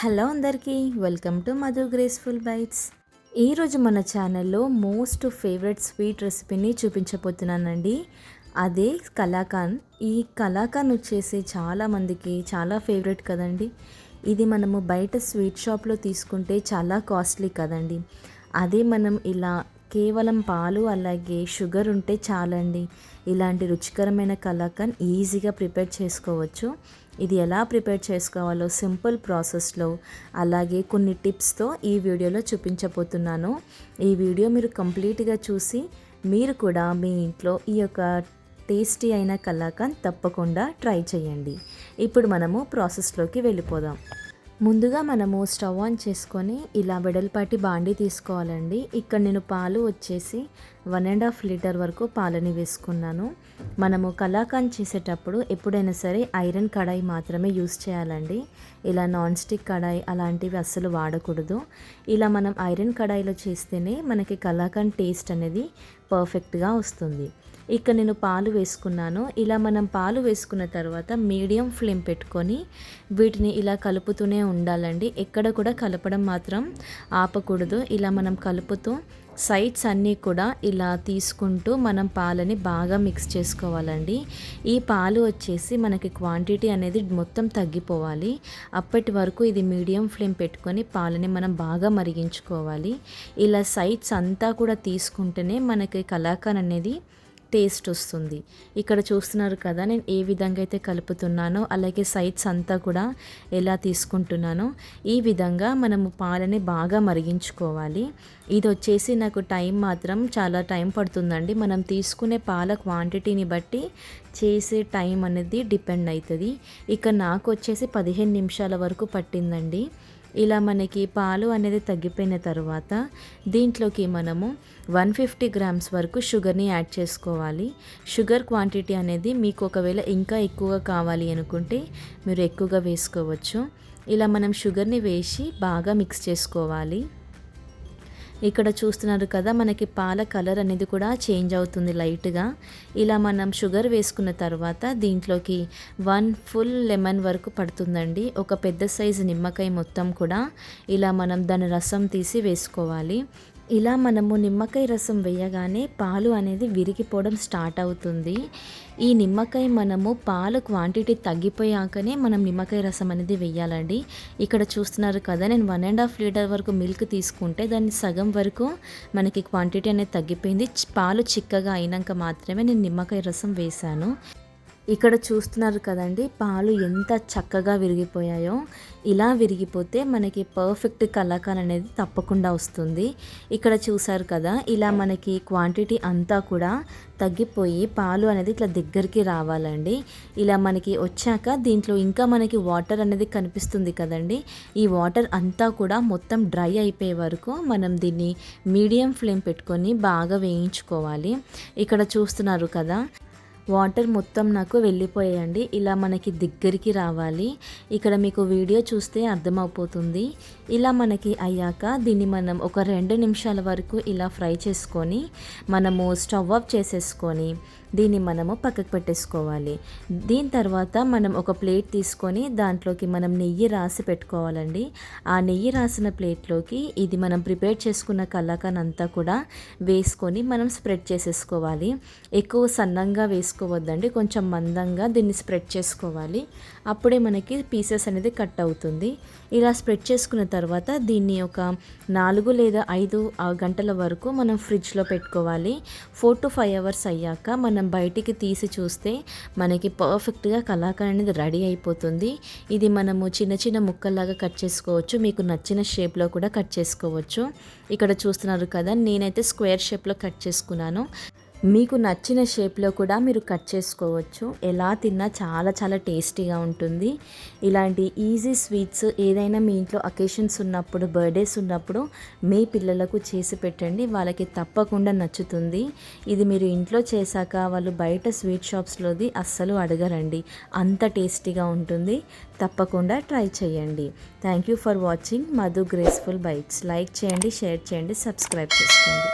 Hello అందరికీ welcome to Madhu graceful bites. ఈరోజు మన ఛానల్లో మోస్ట్ ఫేవరెట్ స్వీట్ రెసిపీని చూపించబోతున్నానండి. అదే కలాకాన్. ఈ కలాకాన్ వచ్చేసి చాలామందికి చాలా ఫేవరెట్ కదండి. ఇది మనము బయట స్వీట్ షాప్లో తీసుకుంటే చాలా కాస్ట్లీ కదండి. అదే మనం ఇలా కేవలం పాలు అలాగే షుగర్ ఉంటే చాలండి. ఇలాంటి రుచికరమైన కలాకన్ ఈజీగా ప్రిపేర్ చేసుకోవచ్చు. ఇది ఎలా ప్రిపేర్ చేసుకోవాలో సింపుల్ ప్రాసెస్లో అలాగే కొన్ని టిప్స్తో ఈ వీడియోలో చూపించబోతున్నాను. ఈ వీడియో మీరు కంప్లీట్గా చూసి మీరు కూడా మీ ఇంట్లో ఈ యొక్క టేస్టీ అయిన కలాకన్ తప్పకుండా ట్రై చేయండి. ఇప్పుడు మనము ప్రాసెస్లోకి వెళ్ళిపోదాం. ముందుగా మనము స్టవ్ ఆన్ చేసుకొని ఇలా వెడల్పాటి బాండి తీసుకోవాలండి. ఇక్కడ నేను పాలు వచ్చేసి వన్ అండ్ హాఫ్ లీటర్ వరకు పాలని వేసుకున్నాను. మనము కలాకాన్ చేసేటప్పుడు ఎప్పుడైనా సరే ఐరన్ కడాయి మాత్రమే యూస్ చేయాలండి. ఇలా నాన్ స్టిక్ కడాయి అలాంటివి అస్సలు వాడకూడదు. ఇలా మనం ఐరన్ కడాయిలో చేస్తేనే మనకి కలాకాన్ టేస్ట్ అనేది పర్ఫెక్ట్గా వస్తుంది. ఇక్కడ నేను పాలు వేసుకున్నాను. ఇలా మనం పాలు వేసుకున్న తర్వాత మీడియం ఫ్లేమ్ పెట్టుకొని వీటిని ఇలా కలుపుతూనే ఉండాలండి. ఎక్కడ కూడా కలపడం మాత్రం ఆపకూడదు. ఇలా మనం కలుపుతూ సైడ్స్ అన్నీ కూడా ఇలా తీసుకుంటూ మనం పాలని బాగా మిక్స్ చేసుకోవాలండి. ఈ పాలు వచ్చేసి మనకి క్వాంటిటీ అనేది మొత్తం తగ్గిపోవాలి. అప్పటి వరకు ఇది మీడియం ఫ్లేమ్ పెట్టుకొని పాలని మనం బాగా మరిగించుకోవాలి. ఇలా సైడ్స్ అంతా కూడా తీసుకుంటేనే మనకి కలాకాన్ అనేది టేస్ట్ వస్తుంది. ఇక్కడ చూస్తున్నారు కదా నేను ఏ విధంగా అయితే కలుపుతున్నానో అలాగే సైడ్స్ అంతా కూడా ఎలా తీసుకుంటున్నానో ఈ విధంగా మనము పాలని బాగా మరిగించుకోవాలి. ఇది వచ్చేసి నాకు టైం మాత్రం చాలా టైం పడుతుందండి. మనం తీసుకునే పాల క్వాంటిటీని బట్టి చేసే టైం అనేది డిపెండ్ అవుతుంది ఇక నాకు వచ్చేసి పదిహేను నిమిషాల వరకు పట్టిందండి. ఇలా మనకి పాలు అనేది తగ్గిపోయిన తర్వాత దీంట్లోకి మనము వన్ ఫిఫ్టీ గ్రామ్స్ వరకు షుగర్ని యాడ్ చేసుకోవాలి. షుగర్ క్వాంటిటీ అనేది మీకు ఒకవేళ ఇంకా ఎక్కువగా కావాలి అనుకుంటే మీరు ఎక్కువగా వేసుకోవచ్చు. ఇలా మనం షుగర్ని వేసి బాగా మిక్స్ చేసుకోవాలి. ఇక్కడ చూస్తున్నారు కదా మనకి పాల కలర్ అనేది కూడా చేంజ్ అవుతుంది లైట్గా. ఇలా మనం షుగర్ వేసుకున్న తర్వాత దీంట్లోకి వన్ ఫుల్ లెమన్ వరకు పడుతుందండి. ఒక పెద్ద సైజు నిమ్మకాయ మొత్తం కూడా ఇలా మనం దాని రసం తీసి వేసుకోవాలి. ఇలా మనము నిమ్మకాయ రసం వేయగానే పాలు అనేది విరిగిపోవడం స్టార్ట్ అవుతుంది. ఈ నిమ్మకాయ మనము పాలు క్వాంటిటీ తగ్గిపోయాకనే మనం నిమ్మకాయ రసం అనేది వేయాలండి. ఇక్కడ చూస్తున్నారు కదా నేను వన్ అండ్ హాఫ్ లీటర్ వరకు మిల్క్ తీసుకుంటే దాన్ని సగం వరకు మనకి క్వాంటిటీ అనేది తగ్గిపోయింది. పాలు చిక్కగా అయినాక మాత్రమే నేను నిమ్మకాయ రసం వేశాను. ఇక్కడ చూస్తున్నారు కదండి పాలు ఎంత చక్కగా విరిగిపోయాయో. ఇలా విరిగిపోతే మనకి పర్ఫెక్ట్ కలాకాన్ అనేది తప్పకుండా వస్తుంది. ఇక్కడ చూసారు కదా ఇలా మనకి క్వాంటిటీ అంతా కూడా తగ్గిపోయి పాలు అనేది ఇట్లా దగ్గరికి రావాలండి. ఇలా మనకి వచ్చాక దీంట్లో ఇంకా మనకి వాటర్ అనేది కనిపిస్తుంది కదండి. ఈ వాటర్ అంతా కూడా మొత్తం డ్రై అయిపోయే వరకు మనం దీన్ని మీడియం ఫ్లేమ్ పెట్టుకొని బాగా వేయించుకోవాలి. ఇక్కడ చూస్తున్నారు కదా వాటర్ మొత్తం నాకు వెళ్ళిపోయాయండి. ఇలా మనకి దగ్గరికి రావాలి. ఇక్కడ మీకు వీడియో చూస్తే అర్థమైపోతుంది ఇలా మనకి అయ్యాక దీన్ని మనం ఒక రెండు నిమిషాల వరకు ఇలా ఫ్రై చేసుకొని మనము స్టవ్ ఆఫ్ చేసేసుకొని దీన్ని మనము పక్కకు పెట్టేసుకోవాలి. దీని తర్వాత మనం ఒక ప్లేట్ తీసుకొని దాంట్లోకి మనం నెయ్యి రాసి పెట్టుకోవాలండి. ఆ నెయ్యి రాసిన ప్లేట్లోకి ఇది మనం ప్రిపేర్ చేసుకున్న కలాకాన్ అంతా కూడా వేసుకొని మనం స్ప్రెడ్ చేసేసుకోవాలి. ఎక్కువ సన్నంగా వేసుకోవద్దండి. కొంచెం మందంగా దీన్ని స్ప్రెడ్ చేసుకోవాలి. అప్పుడే మనకి పీసెస్ అనేది కట్ అవుతుంది. ఇలా స్ప్రెడ్ చేసుకున్న తర్వాత దీన్ని ఒక నాలుగు లేదా ఐదు గంటల వరకు మనం ఫ్రిడ్జ్లో పెట్టుకోవాలి. ఫోర్ టు ఫైవ్ అవర్స్ అయ్యాక మనం బయటికి తీసి చూస్తే మనకి పర్ఫెక్ట్గా కలాకండ్ అనేది రెడీ అయిపోతుంది. ఇది మనము చిన్న చిన్న ముక్కల్లాగా కట్ చేసుకోవచ్చు. మీకు నచ్చిన షేప్లో కూడా కట్ చేసుకోవచ్చు. ఇక్కడ చూస్తున్నారు కదా నేనైతే స్క్వేర్ షేప్లో కట్ చేసుకున్నాను. మీకు నచ్చిన షేప్లో కూడా మీరు కట్ చేసుకోవచ్చు. ఎలా తిన్నా చాలా చాలా టేస్టీగా ఉంటుంది. ఇలాంటి ఈజీ స్వీట్స్ ఏదైనా మీ ఇంట్లో అకేషన్స్ ఉన్నప్పుడు బర్త్డేస్ ఉన్నప్పుడు మీ పిల్లలకు చేసి పెట్టండి. వాళ్ళకి తప్పకుండా నచ్చుతుంది. ఇది మీరు ఇంట్లో చేశాక వాళ్ళు బయట స్వీట్ షాప్స్లోది అస్సలు అడగరండి. అంత టేస్టీగా ఉంటుంది. తప్పకుండా ట్రై చేయండి. Thank you for watching. Madhu graceful bites like చేయండి షేర్ చేయండి సబ్స్క్రైబ్ చేసుకోండి.